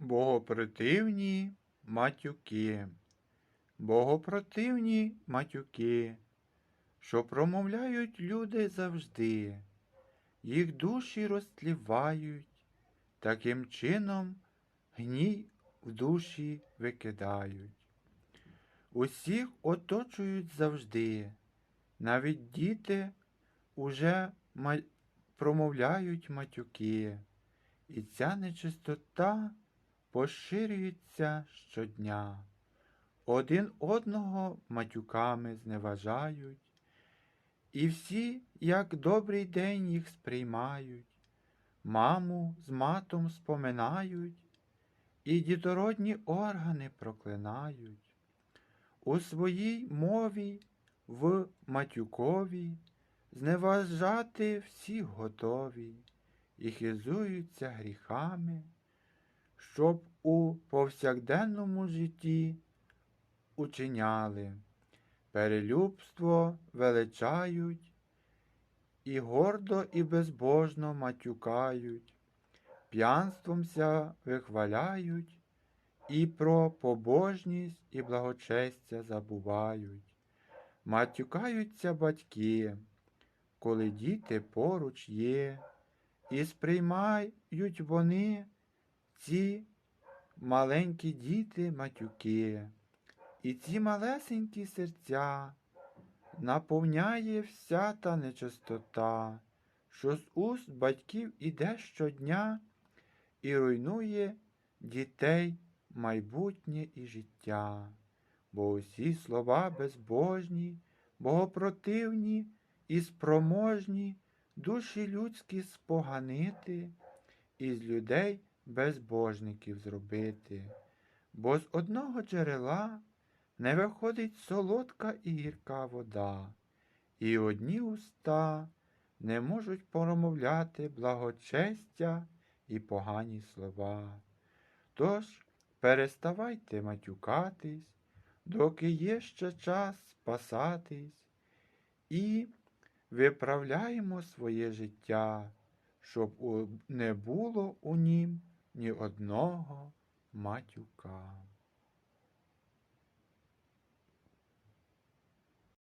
Богопротивні матюки, богопротивні матюки, що промовляють люди завжди, їх душі розтлівають, таким чином гній в душі викидають. Усіх оточують завжди, навіть діти уже промовляють матюки, і ця нечистота поширюється щодня. Один одного матюками зневажають, і всі, як добрий день їх сприймають, маму з матом споминають, і дітородні органи проклинають. У своїй мові в матюкові зневажати всіх готові. І хизуються гріхами, щоб у повсякденному житті учиняли, перелюбство величають і гордо і безбожно матюкають, п'янствомся вихваляють, і про побожність і благочестя забувають. Матюкаються батьки, коли діти поруч є, і сприймають вони ці маленькі діти матюки, і ці малесенькі серця наповняє вся та нечистота, що з уст батьків іде щодня і руйнує дітей майбутнє і життя, бо усі слова безбожні, богопротивні і спроможні душі людські споганити, і з людей безбожників зробити, бо з одного джерела не виходить солодка і гірка вода, і одні уста не можуть промовляти благочестя і погані слова. Тож переставайте матюкатись, доки є ще час спасатись, і виправляємо своє життя, щоб не було у нім ні одного матюка.